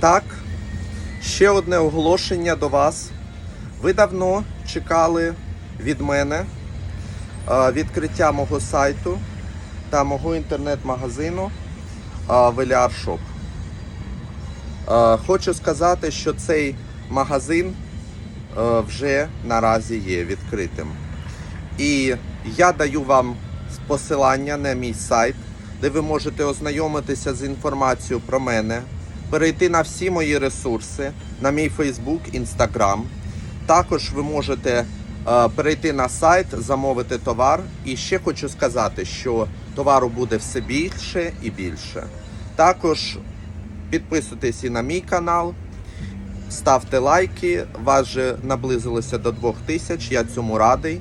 Так, ще одне оголошення до вас. Ви давно чекали від мене е, відкриття мого сайту та мого інтернет-магазину е, Shop. Е, Хочу сказати, що цей магазин вже наразі є відкритим. І я даю вам посилання на мій сайт, де ви можете ознайомитися з інформацією про мене, перейти на всі мої ресурси, на мій Facebook, Instagram. Також ви можете е, перейти на сайт, замовити товар. І ще хочу сказати, що товару буде все більше і більше. Також підписуйтесь і на мій канал. Ставте лайки, вас же наблизилося до 2000, я цьому радий.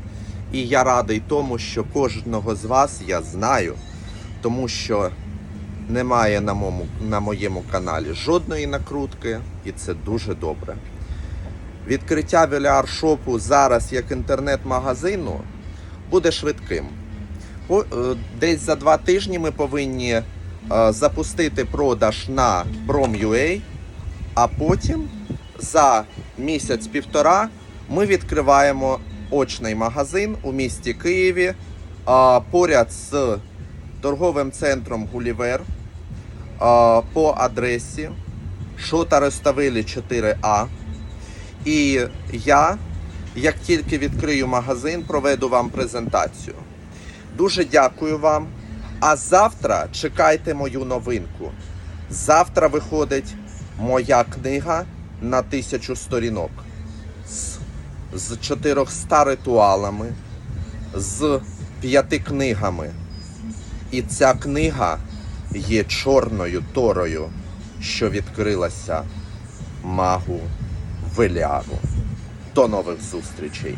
І я радий тому, що кожного з вас я знаю, тому що немає на моєму, на моєму каналі жодної накрутки, і це дуже добре. Відкриття Веліар Шопу зараз як інтернет-магазину буде швидким. Е, Десь за два тижні ми повинні е, запустити продаж на Prom.ua, а потім за місяць-півтора ми відкриваємо очний магазин у місті Києві поряд з торговим центром Гулівер по адресі Шота Реставилі 4А. І я, як тільки відкрию магазин, проведу вам презентацію. Дуже дякую вам. А завтра чекайте мою новинку. Завтра виходить моя книга на тисячу сторінок з, з 400 ритуалами, з п'яти книгами. І ця книга є чорною торою, що відкрилася магу Веляру. До нових зустрічей!